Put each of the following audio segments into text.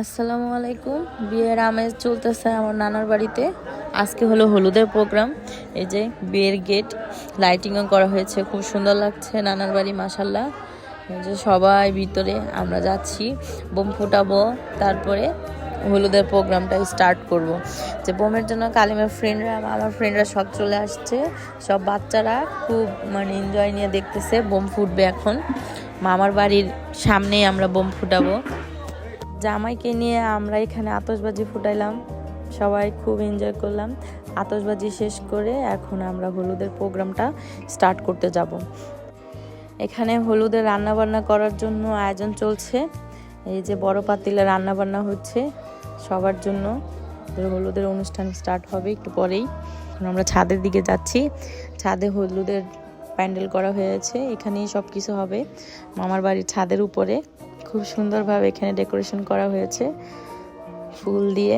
আসসালামু আলাইকুম। বিয়ের আমেজ চলতেছে আমার নানার বাড়িতে। আজকে হলো হলুদের প্রোগ্রাম। এই যে বিয়ের গেট লাইটিংও করা হয়েছে, খুব সুন্দর লাগছে নানার বাড়ি মাসাল্লাহ এই যে সবাই ভিতরে, আমরা যাচ্ছি, বোম ফুটাবো, তারপরে হলুদের প্রোগ্রামটা স্টার্ট করব। যে বোমের জন্য কালিমের ফ্রেন্ডরা আমার ফ্রেন্ডরা সব চলে আসছে। সব বাচ্চারা খুব মানে এনজয় নিয়ে দেখতেছে, বোম ফুটবে এখন। মামার বাড়ির সামনেই আমরা বোম ফুটাবো। জামাইকে নিয়ে আমরা এখানে আতশবাজি ফুটাইলাম। সবাই খুব এনজয় করলাম। আতশবাজি শেষ করে এখন আমরা হলুদের প্রোগ্রামটা স্টার্ট করতে যাব। এখানে হলুদের রান্নাবান্না করার জন্য আয়োজন চলছে। এই যে বড় পাতিলে রান্নাবান্না হচ্ছে, সবার জন্য। হলুদের অনুষ্ঠান স্টার্ট হবে একটু পরেই। আমরা ছাদের দিকে যাচ্ছি। ছাদে হলুদের প্যান্ডেল করা হয়েছে। এখানেই সব কিছু হবে। মামার বাড়ির ছাদের উপরে। খুব সুন্দরভাবে এখানে ডেকোরেশন করা হয়েছে ফুল দিয়ে।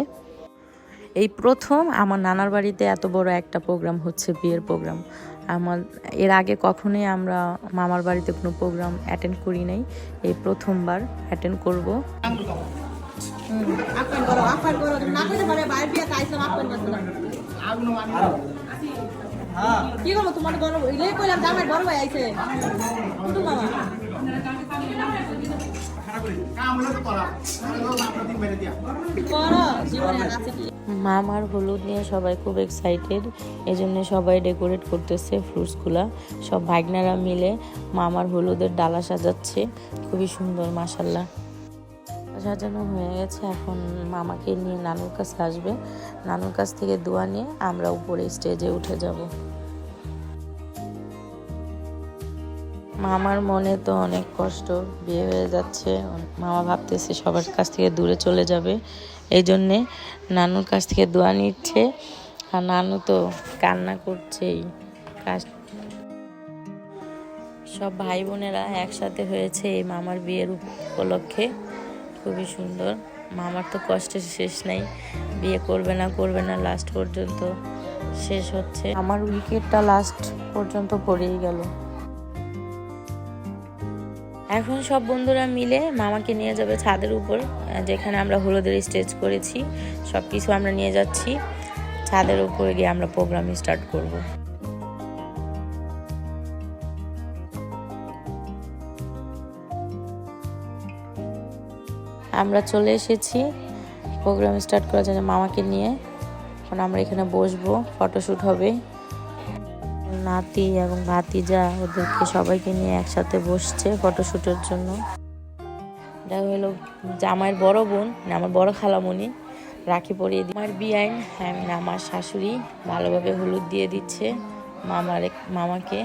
এই প্রথম আমার নানার বাড়িতে এত বড় একটা প্রোগ্রাম হচ্ছে, বিয়ের প্রোগ্রাম। আমার, এর আগে কখনোই আমরা মামার বাড়িতে কোনো প্রোগ্রাম অ্যাটেন্ড করি নাই। এই প্রথমবার অ্যাটেন্ড করব। কি করব? তোমার বড় জামাই বড় ভাই আইছে। কুটু মামা আর হলুদ নিয়ে সবাই খুব এক্সাইটেড এই জন্য সবাই ডেকোরেট করতেছে ফ্রুটসগুলা সব ভাগনারা মিলে মামার হলুদের ডালা সাজাচ্ছে, খুবই সুন্দর মাসাল্লাহ সাজানো হয়ে গেছে, এখন মামাকে নিয়ে নানুর কাছে আসবে। নানুর কাছ থেকে দোয়া নিয়ে আমরা উপরে স্টেজে উঠে যাব। মামার মনে তো অনেক কষ্ট, বিয়ে হয়ে যাচ্ছে, মামা ভাবতেছে সবার কাছ থেকে দূরে চলে যাবে, এই জন্যে নানুর কাছ থেকে দোয়া নিচ্ছে, আর নানু তো কান্না করছেই সব ভাই বোনেরা একসাথে হয়েছে এই মামার বিয়ের উপলক্ষে, খুবই সুন্দর, মামার তো কষ্টের শেষ নাই, বিয়ে করবে না করবে না লাস্ট পর্যন্ত শেষ হচ্ছে। আমার উইকেটটা লাস্ট পর্যন্ত পড়েই গেল। এখন সব বন্ধুরা মিলে মামাকে নিয়ে যাবে ছাদের উপর যেখানে আমরা হলুদের স্টেজ করেছি। সব কিছু আমরা নিয়ে যাচ্ছি। ছাদের উপরে গিয়ে আমরা প্রোগ্রাম স্টার্ট করব। আমরা চলে এসেছি। প্রোগ্রাম স্টার্ট করার জন্য মামাকে নিয়ে। এখন আমরা এখানে বসবো ফটোশ্যুট হবে। নাতি এবং ভাতিজা ওদেরকে সবাইকে নিয়ে একসাথে বসছে ফটোশ্যুটের জন্য। এটা হলো জামাইয়ের বড় বোন মানে আমার বড় খালামণি রাখি পরিয়ে দিই আমার হ্যাঁ মানে আমার শাশুড়ি ভালোভাবে হলুদ দিয়ে দিচ্ছে মামার মামাকে।